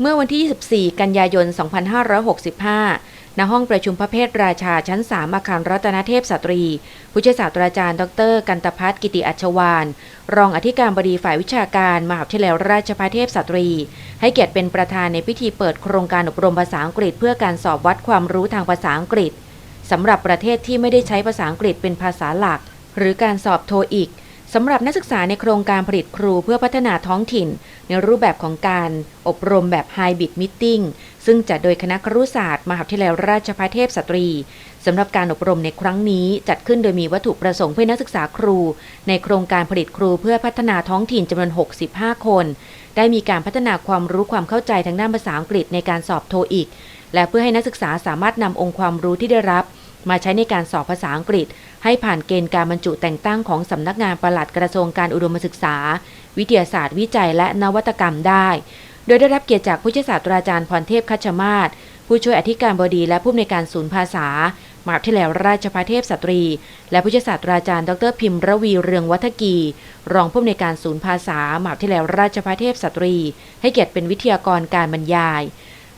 เมื่อวันที่ 24 กันยายน 2565 ณ ห้องประชุมพระเพทราชาชั้น 3 อาคารรัตนเทพสตรี ผู้ช่วยศาสตราจารย์ ดร กันตพัฒน์กิติอัชวาน รองอธิการบดีฝ่ายวิชาการ มหาวิทยาลัยราชภัฏเทพสตรี ให้เกียรติเป็นประธานในพิธีเปิดโครงการอบรมภาษาอังกฤษ เพื่อการสอบวัดความรู้ทางภาษาอังกฤษสำหรับประเทศที่ไม่ได้ใช้ภาษาอังกฤษเป็นภาษาหลัก หรือการสอบโทอีกสำหรับนักศึกษาในโครงการผลิตครูเพื่อพัฒนาท้องถิ่น ในรูปแบบของการอบรมแบบ Hybrid Meeting ซึ่งจัดโดยคณะครุศาสตร์ มหาวิทยาลัยราชภัฏเทพสตรีสำหรับการอบรมในครั้งนี้จัดขึ้นโดยมีวัตถุประสงค์เพื่อนักศึกษาครู ในโครงการผลิตครูเพื่อพัฒนาท้องถิ่นจำนวน 65 คน ได้มีการพัฒนาความรู้ความเข้าใจทางด้านภาษาอังกฤษในการสอบโทอีก และเพื่อให้นักศึกษาสามารถนำองค์ความรู้ที่ได้รับ มาใช้ในการสอบภาษาอังกฤษ ให้ผ่านเกณฑ์การบรรจุแต่งตั้งของสำนักงานปลัดกระทรวงการอุดมศึกษา วิทยาศาสตร์วิจัยและนวัตกรรมได้ โดยได้รับเกียรติจากผู้ช่วยศาสตราจารย์พรเทพคัชมาศผู้ช่วยอธิการบดีและผู้อำนวยการศูนย์ภาษามหาวิทยาลัยราชภัฏเทพสตรี และผู้ช่วยศาสตราจารย์ดรพิมพ์ระวีเรืองวัฒกี รองผู้อำนวยการศูนย์ภาษามหาวิทยาลัยราชภัฏเทพสตรี ให้เกียรติเป็นวิทยากรการบรรยาย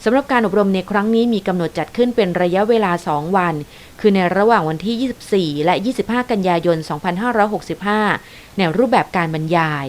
สำหรับการอบรมในครั้งนี้มีกำหนดจัดขึ้นเป็นระยะเวลา 2 วัน คือในระหว่างวันที่ 24 และ 25 กันยายน 2565 ในรูปแบบการบรรยาย